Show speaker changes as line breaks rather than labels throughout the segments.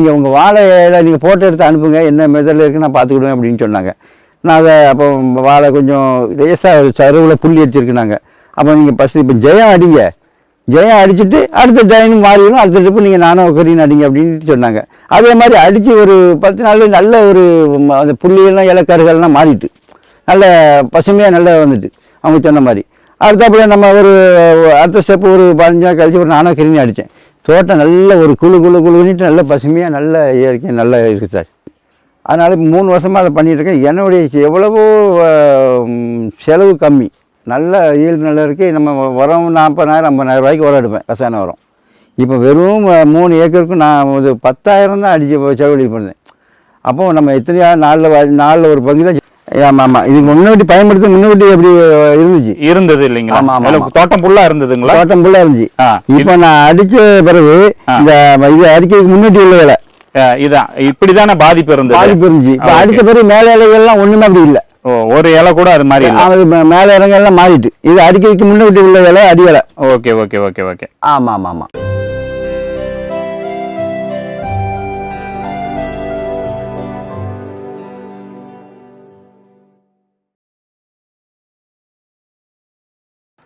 நீங்கள் உங்கள் வாழை இலை நீங்கள் ஃபோட்டோ எடுத்து அனுப்புங்க என்ன மெதலில் இருக்குது நான் பார்த்துக்கிடுவேன் அப்படின்னு சொன்னாங்க. நான் அதை அப்போ வாழை கொஞ்சம் லேசாக சருவில் புள்ளி அடிச்சிருக்குனாங்க அப்போ நீங்கள் ஃபஸ்ட்டு இப்போ ஜெயம் அடிங்க. ஜெயம் அடிச்சுட்டு அடுத்த டைம் மாறிடும் அடுத்த ட்ரிப்பு நீங்கள் நானும் கரீன் அடிங்க அப்படின்ட்டு சொன்னாங்க. அதே மாதிரி அடித்து ஒரு பத்து நாள் நல்ல ஒரு அந்த புள்ளியெல்லாம் இலக்கருகள்லாம் மாறிட்டு. நல்ல பசுமையாக நல்லா வந்துட்டு அவங்க சொன்ன மாதிரி. அடுத்தப்படியே நம்ம ஒரு அடுத்த ஸ்டெப் ஒரு பதினஞ்சு நாள் கழிச்சு ஒரு நானும் கிருமி அடித்தேன் தோட்டம் நல்ல ஒரு குழு குழு குழுன்னுட்டு நல்ல பசுமையாக நல்ல இயற்கை நல்லா இருக்குது சார். அதனால் இப்போ மூணு வருஷமாக அதை பண்ணிகிட்ருக்கேன் என்னுடைய எவ்வளவோ செலவு கம்மி. நல்ல ஈல்டு நல்லா இருக்குது நம்ம உரம் நாற்பதாயிரம் ஐம்பதாயிரம் ரூபாய்க்கு உரம் எடுப்பேன். ரசாயன உரம் இப்போ வெறும் மூணு ஏக்கருக்கும் நான் ஒரு பத்தாயிரம் தான் அடித்து செலவழிப்பு பண்ணேன். அப்போது நம்ம எத்தனையா நாளில் நாளில் ஒரு பங்கு தான் ஆமாம் ஆமாம் இதுக்கு முன்னாடி பயன்படுத்த முன்னாடி எப்படி இருந்துச்சு.
இருந்தது இல்லைங்களா?
ஆமா, ஆமா,
இல்ல,
ஆமா.
தோட்டம் ஃபுல்லா இருந்ததுங்களா?
தோட்டம் ஃபுல்லாக இருந்துச்சு. இப்போ நான் அடித்த பிறகு இந்த இது அடிக்கிறதுக்கு முன்னாடி உள்ள வேலை.
இதான். இப்படிதானே பாதிப்பு இருந்தது?
பாதிப்பு இருந்துச்சு. இப்போ. அடித்த பிறகு மேலே இலைகள்லாம் ஒன்றுமே அப்படி இல்லை.
ஒரு இலை கூட அது மாதிரி
அது மேலே இறங்கெல்லாம் மாறிட்டு. இது அடிக்கிறதுக்கு முன்னாடி உள்ள வேலை அடி வேலை.
Okay okay okay okay.
ஆமாம் ஆமாம் ஆமாம்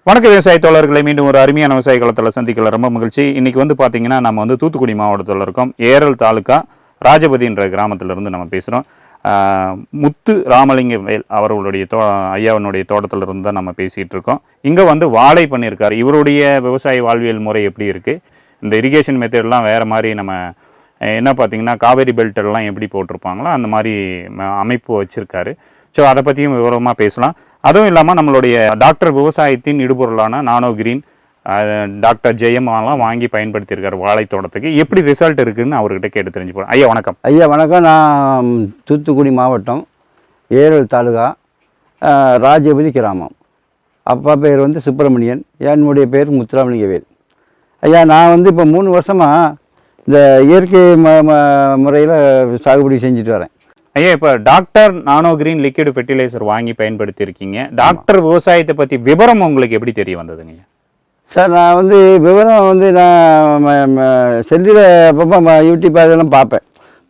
வணக்க விவசாய தோழர்களை மீண்டும் ஒரு அருமையான விவசாய காலத்தில் சந்திக்கல. ரொம்ப மகிழ்ச்சி. இன்னைக்கு வந்து பார்த்தீங்கன்னா நம்ம வந்து தூத்துக்குடி மாவட்டத்தில் இருக்கோம். ஏரல் தாலுக்கா ராஜபதின்ற கிராமத்திலிருந்து நம்ம பேசுகிறோம் முத்து ராமலிங்க வேல் அவர்களுடைய தோ ஐயாவனுடைய தோட்டத்தில் இருந்து தான் நம்ம பேசிகிட்டு இருக்கோம். இங்கே வந்து வாழை பண்ணியிருக்காரு. இவருடைய விவசாய வாழ்வியல் முறை எப்படி இருக்குது இந்த இரிகேஷன் மெத்தட்லாம் வேறு மாதிரி நம்ம என்ன பார்த்திங்கன்னா காவேரி பெல்ட் எல்லாம் எப்படி போட்டிருப்பாங்களோ அந்த மாதிரி ம- அமைப்பு வச்சுருக்காரு. ஸோ அதை பற்றியும் விவரமாக பேசலாம். அதுவும் இல்லாமல் நம்மளுடைய டாக்டர் விவசாயத்தின் இடுபொருளான நானோ கிரீன் டாக்டர் ஜெயமாலாம் வாங்கி பயன்படுத்தியிருக்காரு வாழை தோட்டத்துக்கு. எப்படி ரிசல்ட் இருக்குதுன்னு அவர்கிட்ட கேட்டு தெரிஞ்சு போகிறோம் ஐயா வணக்கம்.
ஐயா வணக்கம். நான் தூத்துக்குடி மாவட்டம் ஏரல் தாலுகா ராஜபதி கிராமம். அப்பா பேர் வந்து சுப்பிரமணியன் என்னுடைய பேர் முத்துராமலிங்கவேல். ஐயா நான் வந்து இப்போ மூணு வருஷமாக இந்த இயற்கை ம முறையில் சாகுபடி செஞ்சுட்டு வரேன்.
ஐயா இப்போ doctor nano green liquid fertiliser வாங்கி பயன்படுத்தியிருக்கீங்க. டாக்டர் விவசாயத்தை பற்றி விவரம் உங்களுக்கு எப்படி தெரிய வந்ததுங்க
சார் நான் வந்து விவரம் வந்து நான் செல்லில் அப்பப்போ யூடியூப் அதெல்லாம் பார்ப்பேன்.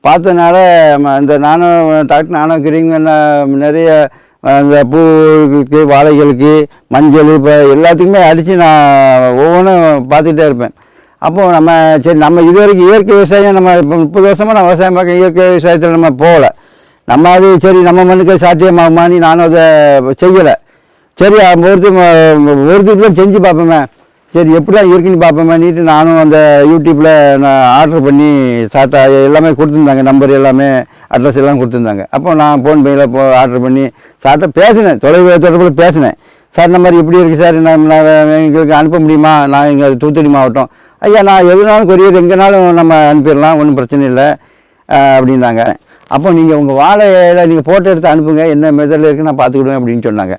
பார்த்ததுனால ம- இந்த நானோ டாக்டர் நானோ கிரீன் நிறைய அந்த இந்த பூவுக்கு வாழைகளுக்கு மஞ்சள் இப்போ எல்லாத்துக்குமே அடித்து நான் ஒவ்வொன்றும் பார்த்துட்டே இருப்பேன். அப்போது நம்ம சரி நம்ம இது வரைக்கும் இயற்கை விவசாயம் நம்ம இப்போ முப்பது வருஷமாக நான் விவசாயம் பார்க்க இயற்கை விவசாயத்தில் நம்ம போகலை. நம்ம அது சரி நம்ம மண்ணுக்கே சாத்தியமாகுமான்னு நானும் அதை செய்யலை. சரி ஒருத்தி ஒருத்தருக்குலாம் செஞ்சு பார்ப்போமே. சரி எப்படிலாம் இருக்குன்னு பார்ப்போமேன்னுட்டு நானும் அந்த யூடியூப்பில் நான் ஆர்டர் பண்ணி சாத்தா எல்லாமே கொடுத்துருந்தாங்க நம்பர் எல்லாமே அட்ரஸ் எல்லாம் கொடுத்துருந்தாங்க. அப்போ நான் ஃபோன்பேயில் போ ஆர்டர் பண்ணி சார்ட்ட பேசினேன் தொலைவு தொடர்பில் பேசினேன். சார் இந்த மாதிரி எப்படி இருக்குது சார்? நான் எங்களுக்கு அனுப்ப முடியுமா? நான் இங்கே தூத்துக்குடி மாவட்டம். ஐயா நான் எதுனாலும் கொரியர் எங்கேனாலும் நம்ம அனுப்பிடலாம் ஒன்றும் பிரச்சனை இல்லை அப்படின்னாங்க. அப்போ நீங்கள் உங்கள் வாழை நீங்கள் ஃபோட்டோ எடுத்து அனுப்புங்க. என்ன மெத்தடில் இருக்குன்னு நான் பார்த்துக்கிடுவேன் அப்படின்னு சொன்னாங்க.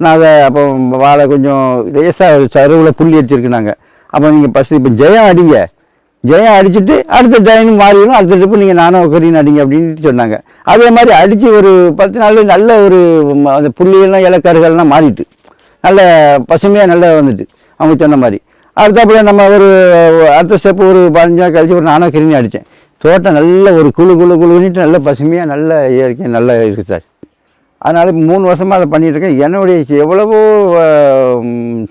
நான் அதை அப்போ வாழை கொஞ்சம் லேசாக சருவில் புள்ளி அடிச்சிருக்குனாங்க அப்போ நீங்கள் ஃபஸ்ட்டு இப்போ ஜெயம் அடிங்க. ஜெயம் அடிச்சுட்டு அடுத்த டைம் மாறிடும். அடுத்த ட்ரிப்பு நீங்கள் நானும் கரீன் அடிங்க அப்படின்ட்டு சொன்னாங்க. அதே மாதிரி அடித்து ஒரு பத்து நாள் நல்ல ஒரு அந்த புள்ளியெல்லாம் இலக்கருகள்லாம் மாறிட்டு. நல்ல பசுமையாக நல்லா வந்துட்டு. அவங்க சொன்ன மாதிரி. அடுத்தப்படியே நம்ம ஒரு அடுத்த ஸ்டெப் ஒரு பதினஞ்சு நாள் கழிச்சு ஒரு நானோ கிருமி அடித்தேன் தோட்டம் நல்ல ஒரு குழு குழு குழுன்னுட்டு நல்ல பசுமையாக நல்ல இயற்கை நல்லா இருக்குது சார். அதனால் மூணு வருஷமாக அதை பண்ணிகிட்ருக்கேன் என்னுடைய எவ்வளவோ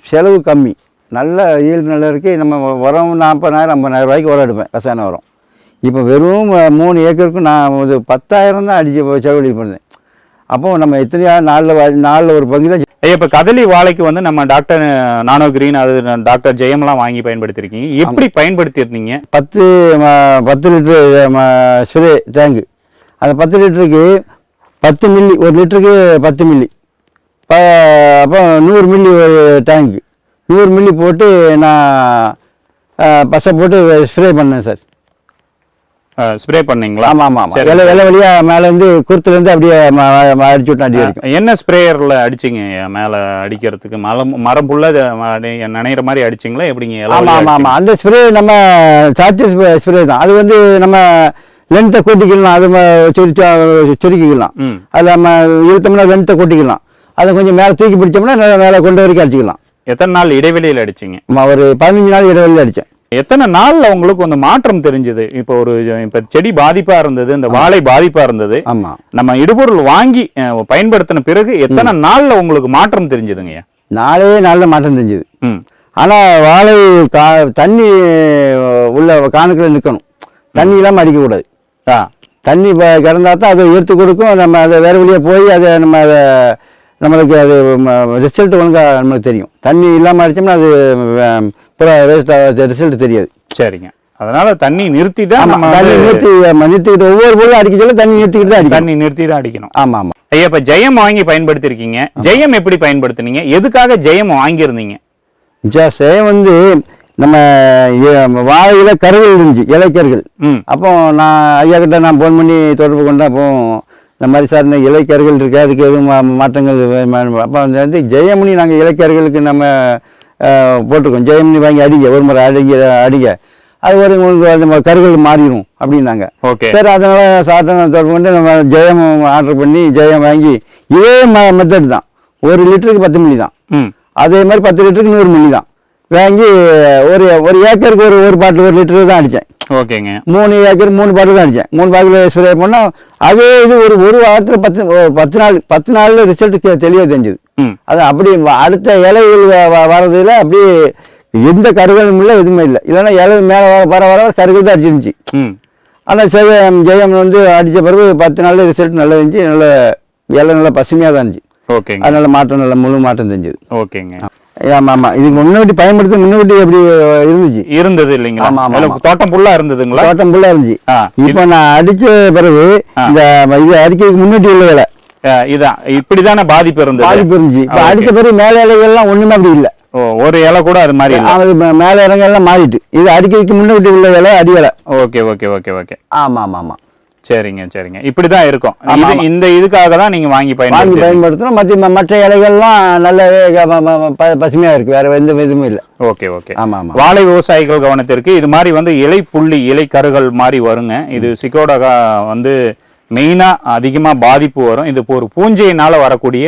செலவு கம்மி. நல்ல ஈல்டு நல்லா இருக்குது நம்ம உரம் நாற்பதாயிரம் ஐம்பதாயிரம் ரூபாய்க்கு உரம் எடுப்பேன் ரசாயன உரம் இப்போ வெறும் மூணு ஏக்கருக்கும் நான் ஒரு பத்தாயிரம் தான் அடித்து செலவழிப்பு பண்ணேன். அப்போது நம்ம எத்தனையா நாளில் நாளில் ஒரு பங்கு தான்
ஐயா இப்போ கதலி வாழைக்கு வந்து நம்ம டாக்டர் நானோ கிரீன் அது டாக்டர் ஜெயம்லாம் வாங்கி பயன்படுத்தியிருக்கீங்க எப்படி பயன்படுத்தியிருந்தீங்க?
பத்து பத்து லிட்ரு ஸ்ப்ரே டேங்கு அந்த பத்து லிட்டருக்கு பத்து மில்லி ஒரு லிட்டருக்கு பத்து மில்லி. ப அப்போ நூறு மில்லி ஒரு டேங்கு நூறு மில்லி போட்டு நான் பசை போட்டு ஸ்ப்ரே பண்ணேன் சார்.
ஸ்ப்ரே பண்ணீங்களா?
ஆமாம் ஆமாம் ஆமாம்
சரி.
இலை இலை வழியாக மேலேருந்து குருத்துலேருந்து அப்படியே அடிச்சு விட்டேன் அடி வரைக்கும்.
என்ன ஸ்ப்ரேயர்ல அடிச்சீங்க? மேல அடிக்கிறதுக்கு? மரம் மரம் புல்ல நனைகிற மாதிரி அடிச்சீங்களா? எப்படிங்க? வழியா
ஆமாம் ஆமாம் அந்த ஸ்ப்ரே நம்ம சார்ஜ் ஸ்ப்ரே தான். அது வந்து நம்ம லென்த்தை கூட்டிக்கலாம். அது சுருக்கிக்கலாம். அது நம்ம இழுத்தோம்னா லென்த்தை கூட்டிக்கலாம். அதை கொஞ்சம் மேலே தூக்கி பிடிச்சோம்னா மேலே கொண்டு வரைக்கும் அடிச்சிக்கலாம்.
எத்தனை நாள் இடைவெளியில் அடிச்சீங்க?
ஒரு பதினஞ்சு நாள் இடைவெளியில் அடித்தேன்
எத்தனை நாள்ல உங்களுக்கு வந்து மாற்றம் தெரிஞ்சது? இப்போ ஒரு இப்ப செடி பாதிப்பா இருந்தது இந்த வாழை பாதிப்பா இருந்தது.
ஆமாம்
நம்ம இடுபொருள் வாங்கி பயன்படுத்தின பிறகு எத்தனை நாள்ல உங்களுக்கு மாற்றம் தெரிஞ்சதுங்கய்யா
நாலே நாளில் மாற்றம் தெரிஞ்சுது.
ம்.
ஆனால் வாழை கா தண்ணி உள்ள காணுக்குள்ள நிற்கணும் தண்ணி இல்லாமல் அடிக்கக்கூடாது
ஆ.
தண்ணி இப்போ கிடந்தா தான் அது எடுத்து கொடுக்கும். நம்ம அதை வேறு வழியாக போய் அதை நம்ம அதை நம்மளுக்கு அது ரிசல்ட் ஒழுங்காக நம்மளுக்கு தெரியும். தண்ணி இல்லாமல் அடித்தோம்னா அது வேஸ்ட்டாக ரிசல்ட் தெரியாது.
சரிங்க. அதனால தண்ணி நிறுத்தி தான் நம்ம
தண்ணி நிறுத்தி நிறுத்திக்கிட்டு ஒவ்வொரு பொருளும் அடிக்க சொல்ல தண்ணி நிறுத்திக்கிட்டு தான்
தண்ணி நிறுத்தி தான் அடிக்கணும்.
ஆமாம் ஆமாம்
ஐயா இப்ப ஜெயம் வாங்கி பயன்படுத்திருக்கீங்க. ஜெயம் எப்படி பயன்படுத்துனீங்க? எதுக்காக ஜெயம் வாங்கியிருந்தீங்க?
ஜாஸே வந்து நம்ம வாழையில கருகள் இருந்துச்சு இலைக்கர்கள்
ம்.
அப்போ நான் ஐயா கிட்ட நான் ஃபோன் பண்ணி தொடர்பு கொண்டேன். அப்போ இந்த மாதிரி சார் இந்த இலைக்கர்கள் இருக்கு அதுக்கு எதுவும் மாற்றங்கள்? அப்போ வந்து வந்து ஜெயமணி நாங்கள் இலைக்கர்களுக்கு நம்ம போட்டிருக்கோம். ஜெயமணி வாங்கி அடிங்க ஒரு முறை அடிங்க அடிங்க. அது ஒரு அந்த கருகள் மாறிடும் அப்படின்னாங்க.
ஓகே.
சரி அதனால நான் தொடர்பு கொண்டு நம்ம ஜெயம் ஆர்டர் பண்ணி ஜெயம் வாங்கி இதே மெத்தட் தான். ஒரு லிட்டருக்கு பத்து மில்லி தான்.
ம்.
அதே மாதிரி பத்து லிட்டருக்கு நூறு மில்லி தான். வாங்கி ஒரு ஒரு ஏக்கருக்கு ஒரு ஒரு பாட்டில் ஒரு லிட்டரு தான் அடித்தேன்.
ஓகேங்க.
மூணு ஏக்கர் மூணு பாட்டில் தான் அடித்தேன் மூணு பாட்டில் ஸ்ப்ரே பண்ணால் அதே இது ஒரு ஒரு வாரத்தில் பத்து பத்து நாள் பத்து நாளில் ரிசல்ட் தெளிவாக தெரிஞ்சுது. அது அப்படி அடுத்த இலைகள் வர்றதுல அப்படியே எந்த கருகளும் இல்லை எதுவுமே இல்லை. இல்லைன்னா இலை மேலே வர வர வர கருகள் தான் அடிச்சிருந்துச்சு ஆனால் ஜெயம் ஜெயம் வந்து அடித்த பிறகு பத்து நாளில் ரிசல்ட் நல்லா இருந்துச்சு. நல்ல இலை நல்லா பசுமையாக தான் இருந்துச்சு.
ஓகேங்க.
அதனால மாற்றம் நல்ல முழு மாற்றம் தெரிஞ்சது.
ஓகேங்க.
ஆமாம் ஆமாம் இதுக்கு முன்னாடி பயன்படுத்த முன்னாடி எப்படி இருந்துச்சு.
இருந்தது இல்லைங்களா?
ஆமா, ஆமா, ஆமா.
தோட்டம் ஃபுல்லா இருந்ததுங்களா?
தோட்டம் ஃபுல்லாக இருந்துச்சு. இப்போ நான் அடித்த பிறகு இந்த இது அறிக்கைக்கு முன்னாடி உள்ள வேலை.
இதான் இப்படிதானே பாதிப்பு இருந்தது?
பாதிப்பு இருந்துச்சு. இப்போ அடித்த பிறகு மேலே இலைகள்லாம் ஒன்றுமே அப்படி இல்லை.
ஓ, ஒரு இலை கூட அது மாதிரி
அது மேலே இறங்கெல்லாம் மாறிட்டு. இது அடிக்கைக்கு முன்னாடி உள்ள வேலை அடி வேலை.
Okay okay okay okay.
ஆமாம் ஆமாம் ஆமாம்
சரிங்க சரிங்க. இப்படிதான் இருக்கும்.
ஆமா,
இது. இந்த இதுக்காக தான் நீங்க வாங்கி
வாங்கி
பயன்படுத்தி
பயன்படுத்தணும் மற்ற மற்ற இலைகள்லாம் ப- பசுமையாக இருக்குது வேறு எந்த இதுவுமே இல்லை.
Okay okay.
ஆமாம் ஆமாம்
வாழை விவசாயிகள் கவனத்திற்கு இது மாதிரி வந்து இலை புள்ளி இலை கருகள் மாதிரி வருங்க. இது சிக்கோடகா வந்து மெயினா அதிகமா பாதிப்பு வரும். இது ஒரு பூஞ்சையினால வரக்கூடிய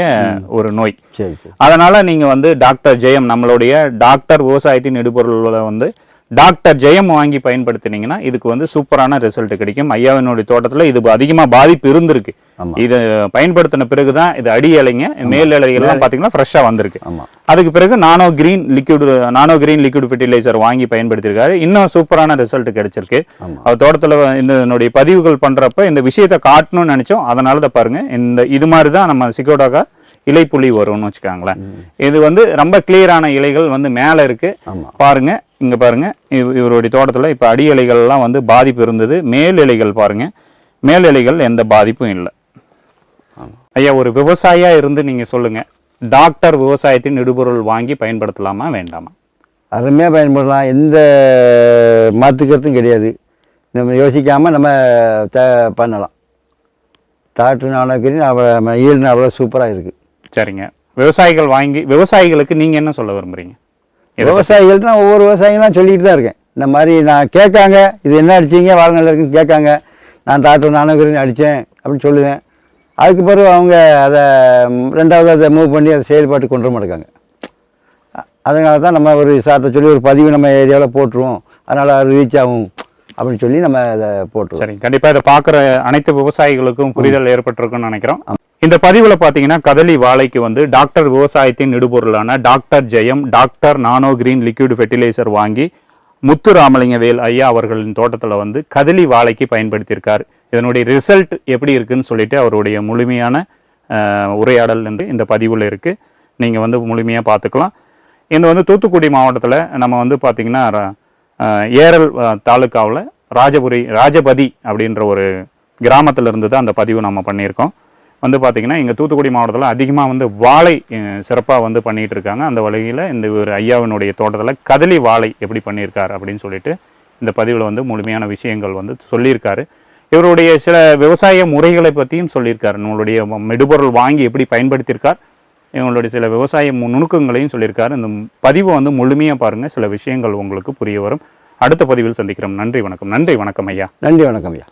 ஒரு நோய்.
சரி சரி.
அதனால நீங்க வந்து டாக்டர் ஜெயம் நம்மளுடைய டாக்டர் விவசாயத்தின் இடுபொருள்களை வந்து டாக்டர் ஜெயம் வாங்கி பயன்படுத்தினீங்கன்னா இதுக்கு வந்து சூப்பரான ரிசல்ட் கிடைக்கும். ஐயாவினுடைய தோட்டத்துல இது அதிகமா பாதிப்பு இருந்திருக்கு. இது பயன்படுத்தின பிறகுதான் இது அடி இலைங்க மேல் இலைகள்லாம் பாத்தீங்கன்னா ஃப்ரெஷ்ஷா வந்திருக்கு. அதுக்கு பிறகு nano green liquid nano green liquid fertiliser வாங்கி பயன்படுத்தியிருக்காரு. இன்னும் சூப்பரான ரிசல்ட் கிடைச்சிருக்கு. அவர் தோட்டத்தில் இந்த என்னுடைய பதிவுகள் பண்றப்ப இந்த விஷயத்தை காட்டணும்னு நினைச்சோம். அதனால தான் பாருங்க. இந்த இது மாதிரி தான் நம்ம சிக்கோடாக்கா இலைப்புள்ளி வரும்னு வச்சுக்கோங்களேன். இது வந்து ரொம்ப கிளியரான இலைகள் வந்து மேலே இருக்கு. பாருங்க. இங்க பாருங்க இவ- இவருடைய தோட்டத்தில் இப்போ அடி இலைகள்லாம் வந்து பாதிப்பு இருந்தது. மேல் இலைகள் பாருங்க. மேல் இலைகள் எந்த பாதிப்பும் இல்லை. ஐயா ஒரு விவசாயியா இருந்து நீங்க சொல்லுங்க. டாக்டர் விவசாயத்தின் இடுபொருள் வாங்கி பயன்படுத்தலாமா வேண்டாமா?
அருமையாக பயன்படலாம். எந்த மாற்றுக்கருத்தும் கிடையாது. நம்ம யோசிக்காமல் நம்ம த பண்ணலாம். டாக்டர் நானக்கரி அவ்வளோ ஈடுன்னு அவ்வளோ சூப்பராக இருக்குது
சரிங்க. விவசாயிகள் வாங்கி விவசாயிகளுக்கு நீங்க என்ன சொல்ல விரும்புறீங்க? இதை
நான் ஒவ்வொரு விவசாயிகளும் நான் சொல்லிட்டு தான் இருக்கேன். இந்த மாதிரி நான் கேட்காங்க இது என்ன அடிச்சீங்க நல்லா இருக்குன்னு கேட்காங்க. நான் டாக்டர் நானக்கரின்னு அடித்தேன் அப்படின்னு சொல்லுவேன். அதுக்கு பிறகு அவங்க அதை ரெண்டாவது அதை மூவ் பண்ணி அதை செயல்பாட்டு கொண்டு வர மாட்டேங்காங்க. அதனால தான் நம்ம ஒரு சார்ட்ட சொல்லி ஒரு பதிவு நம்ம ஏரியாவில் போட்டுருவோம். அதனால் அது ரீச் ஆகும். அப்படின்னு சொல்லி நம்ம அதை போட்டுருவோம்.
சரி கண்டிப்பா இதை பார்க்குற அனைத்து விவசாயிகளுக்கும் புரிதல் ஏற்பட்டிருக்கும்னு நினைக்கிறோம். இந்த பதிவுல பாத்தீங்கன்னா கதலி வாழைக்கு வந்து டாக்டர் விவசாயத்தின் இடுபொருளான doctor Jayam doctor nano green liquid fertiliser வாங்கி முத்து ராமலிங்கவேல் ஐயா அவர்களின் தோட்டத்துல வந்து கதலி வாழைக்கு பயன்படுத்தியிருக்காரு. இதனுடைய ரிசல்ட் எப்படி இருக்குன்னு சொல்லிட்டு அவருடைய முழுமையான உரையாடல் வந்து இந்த பதிவுல இருக்கு. நீங்க வந்து முழுமையா பார்த்துக்கலாம். இது வந்து தூத்துக்குடி மாவட்டத்தில் நம்ம வந்து பார்த்திங்கன்னா ஏரல் தாலுக்காவில் ராஜபுரி ராஜபதி அப்படின்ற ஒரு கிராமத்திலிருந்து தான் அந்த பதிவு நம்ம பண்ணியிருக்கோம். வந்து பார்த்திங்கன்னா இங்கே தூத்துக்குடி மாவட்டத்தில் அதிகமாக வந்து வாழை சிறப்பாக வந்து பண்ணிகிட்டு இருக்காங்க. அந்த வழியில் இந்த ஒரு ஐயாவினுடைய தோட்டத்தில் கதலி வாழை எப்படி பண்ணியிருக்காரு அப்படின்னு சொல்லிட்டு இந்த பதிவில் வந்து முழுமையான விஷயங்கள் வந்து சொல்லியிருக்காரு. இவருடைய சில விவசாய முறைகளை பற்றியும் சொல்லியிருக்காரு. நம்மளுடைய மெடுபொருள் வாங்கி எப்படி பயன்படுத்தியிருக்கார். இவங்களுடைய சில விவசாய நுணுக்கங்களையும் சொல்லியிருக்காரு. இந்த பதிவை வந்து முழுமையாக பாருங்கள் சில விஷயங்கள் உங்களுக்கு புரிய வரும். அடுத்த பதிவில் சந்திக்கிறோம். நன்றி வணக்கம். நன்றி வணக்கம் ஐயா.
நன்றி வணக்கம் ஐயா.